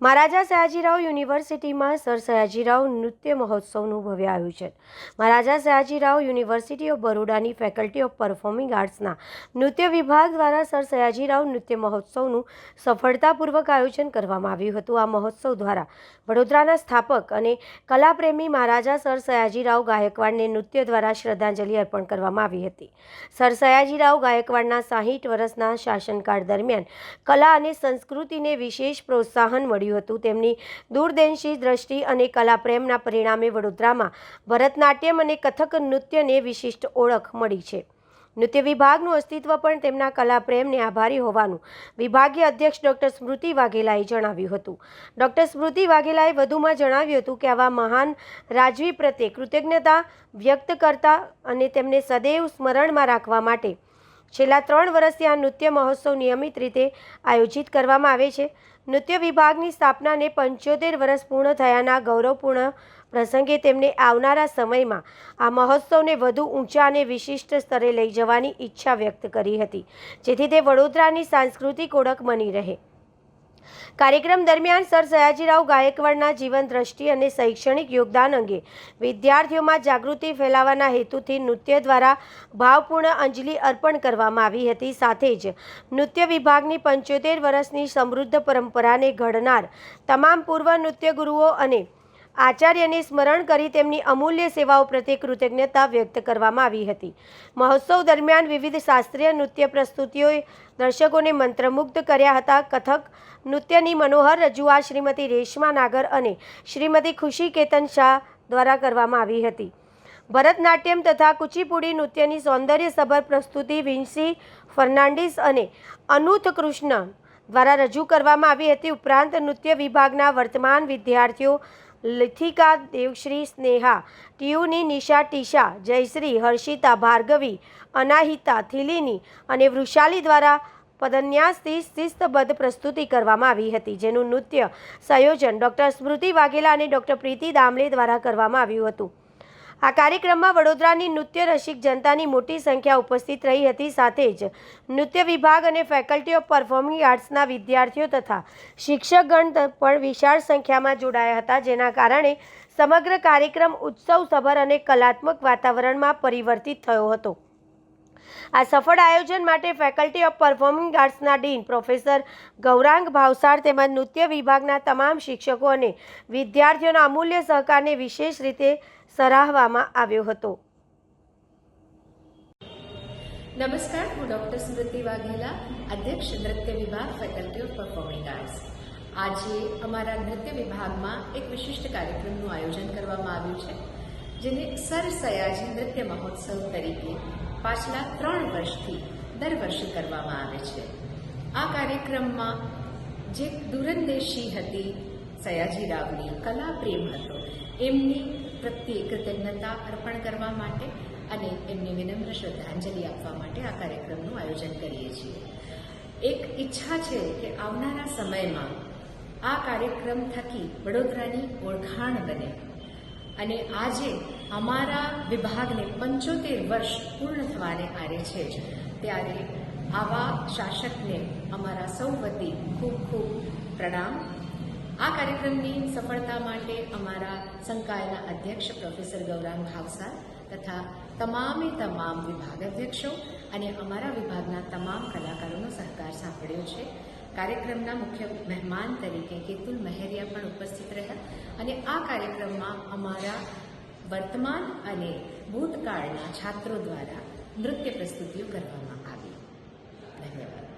મહારાજા સયાજીરાવ યુનિવર્સિટીમાં સર સયાજીરાવ નૃત્ય મહોત્સવનું ભવ્ય આયોજન. મહારાજા સયાજીરાવ યુનિવર્સિટી ઓફ બરોડાની ફેકલ્ટી ઓફ પરફોર્મિંગ આર્ટ્સના નૃત્ય વિભાગ દ્વારા સર સયાજીરાવ નૃત્ય મહોત્સવનું સફળતાપૂર્વક આયોજન કરવામાં આવ્યું હતું. આ મહોત્સવ દ્વારા વડોદરાના સ્થાપક અને કલાપ્રેમી મહારાજા સર સયાજીરાવ ગાયકવાડને નૃત્ય દ્વારા શ્રદ્ધાંજલિ અર્પણ કરવામાં આવી હતી. સર સયાજીરાવ ગાયકવાડના સાહીઠ વર્ષના શાસનકાળ દરમિયાન કલા અને સંસ્કૃતિને વિશેષ પ્રોત્સાહન મળ્યું હતું. તેમની દૂરદેશી દ્રષ્ટિ અને કલા પ્રેમના પરિણામે વડોદરામાં ભરતનાટ્યમ અને કથક નૃત્યને વિશિષ્ટ ઓળખ મળી છે. નૃત્ય વિભાગનું અસ્તિત્વ પણ તેમના કલા પ્રેમને આભારી હોવાનું વિભાગીય અધ્યક્ષ ડૉક્ટર સ્મૃતિ વાઘેલાએ જણાવ્યું હતું. ડૉક્ટર સ્મૃતિ વાઘેલાએ વધુમાં જણાવ્યું હતું કે આવા મહાન રાજવી પ્રત્યે કૃતજ્ઞતા વ્યક્ત કરતા અને તેમને સદૈવ સ્મરણમાં રાખવા માટે છેલ્લા ત્રણ વર્ષથી આ નૃત્ય મહોત્સવ નિયમિત રીતે આયોજિત કરવામાં આવે છે. નૃત્ય વિભાગની સ્થાપનાને પંચોતેર વર્ષ પૂર્ણ થયાના ગૌરવપૂર્ણ પ્રસંગે તેમને આવનારા સમયમાં આ મહોત્સવને વધુ ઊંચા અને વિશિષ્ટ સ્તરે લઈ જવાની ઈચ્છા વ્યક્ત કરી હતી, જેથી તે વડોદરાની સાંસ્કૃતિક ઓળખ બની રહે. કાર્યક્રમ દરમિયાન સર સયાજીરાવ ગાયકવાડના જીવન દ્રષ્ટિ અને શૈક્ષણિક યોગદાન અંગે વિદ્યાર્થીઓમાં જાગૃતિ ફેલાવવાના હેતુથી નૃત્ય દ્વારા ભાવપૂર્ણ અંજલિ અર્પણ કરવામાં આવી હતી. સાથે જ નૃત્ય વિભાગની પંચોતેર વર્ષની સમૃદ્ધ પરંપરાને ઘડનાર તમામ પૂર્વ નૃત્ય ગુરુઓ અને આચાર્યને સ્મરણ કરી તેમની અમૂલ્ય સેવાઓ પ્રત્યે કૃતજ્ઞતા વ્યક્ત કરવામાં આવી હતી. મહોત્સવ દરમિયાન વિવિધ શાસ્ત્રીય નૃત્ય પ્રસ્તુતિઓએ દર્શકોને મંત્રમુગ્ધ કર્યા હતા. કથક, નૃત્યની મનોહર રજૂઆત શ્રીમતી રેશમા નાગર અને શ્રીમતી ખુશી કેતન શાહ દ્વારા કરવામાં આવી હતી. ભરતનાટ્યમ તથા કુચીપુડી નૃત્યની સૌંદર્યસભર પ્રસ્તુતિ વિન્સી ફર્નાન્ડિસ અને અનુથ કૃષ્ણ દ્વારા રજૂ કરવામાં આવી હતી. ઉપરાંત નૃત્ય વિભાગના વર્તમાન વિદ્યાર્થીઓ લિથિકા, દેવશ્રી, સ્નેહા, ટીયુની નિશા, ટીશા, જયશ્રી, હર્ષિતા, ભાર્ગવી, અનાહિતા, થિલિની અને વૃષાલી દ્વારા પદન્યાસથી શિસ્તબદ્ધ પ્રસ્તુતિ કરવામાં આવી હતી, જેનું નૃત્ય સંયોજન ડૉક્ટર સ્મૃતિ વાઘેલા અને ડૉક્ટર પ્રીતિ દામલે દ્વારા કરવામાં આવ્યું હતું. આ કાર્યક્રમમાં વડોદરાની નૃત્ય રસિક જનતાની મોટી સંખ્યા ઉપસ્થિત રહી હતી. સાથે જ નૃત્ય વિભાગ અને ફેકલ્ટી ઓફ પરફોર્મિંગ આર્ટ્સના વિદ્યાર્થીઓ તથા શિક્ષકગણ પણ વિશાળ સંખ્યામાં જોડાયા હતા, જેના કારણે સમગ્ર કાર્યક્રમ ઉત્સવસભર અને કલાત્મક વાતાવરણમાં પરિવર્તિત થયો હતો. આ સફળ આયોજન માટે ફેકલ્ટી ઓફ પરફોર્મિંગ આર્ટ્સના ડીન પ્રોફેસર ગૌરાંગ ભાવસાર તેમજ નૃત્ય વિભાગના તમામ શિક્ષકો અને વિદ્યાર્થીઓના અમૂલ્ય સહકારને વિશેષ રીતે સરાહવામાં આવ્યો હતો. નમસ્કાર, હું ડૉક્ટર સ્મૃતિ વાઘેલા, અધ્યક્ષ નૃત્ય વિભાગ ફેકલ્ટી ઓફ પરફોર્મિંગ આર્ટ્સ આજે અમારા નૃત્ય વિભાગમાં એક વિશિષ્ટ કાર્યક્રમનું આયોજન કરવામાં આવ્યું છે, જેને સર સયાજી નૃત્ય મહોત્સવ તરીકે પાછલા ત્રણ વર્ષથી દર વર્ષે કરવામાં આવે છે. આ કાર્યક્રમમાં જે દૂરંદેશી હતી સયાજી રાવની કલા પ્રેમ હતો. એમની પ્રત્યે કૃતજ્ઞતા અર્પણ કરવા માટે અને એમને વિનમ્ર શ્રદ્ધાંજલિ આપવા માટે આ કાર્યક્રમનું આયોજન કરીએ છીએ. એક ઈચ્છા છે કે આવનારા સમયમાં આ કાર્યક્રમ થકી વડોદરાની ઓળખાણ બને. અને આજે અમારા વિભાગને પંચોતેર વર્ષ પૂર્ણ થવાને આરે છે જ. ત્યારે આવા શાસકને અમારા સૌ વતી ખૂબ ખૂબ પ્રણામ. આ કાર્યક્રમની સફળતા માટે અમારા સંકાયના અધ્યક્ષ પ્રોફેસર ગૌરાંગ ભાવસાર તથા તમામે તમામ વિભાગ અધ્યક્ષો અને અમારા વિભાગના તમામ કલાકારોનો સહકાર સાંપડ્યો છે. કાર્યક્રમના મુખ્ય મહેમાન તરીકે કેતુલ મહેરિયા પણ ઉપસ્થિત રહ્યા અને આ કાર્યક્રમમાં અમારા વર્તમાન અને ભૂતકાળના છાત્રો દ્વારા નૃત્ય પ્રસ્તુતિઓ કરવામાં આવી. ધન્યવાદ.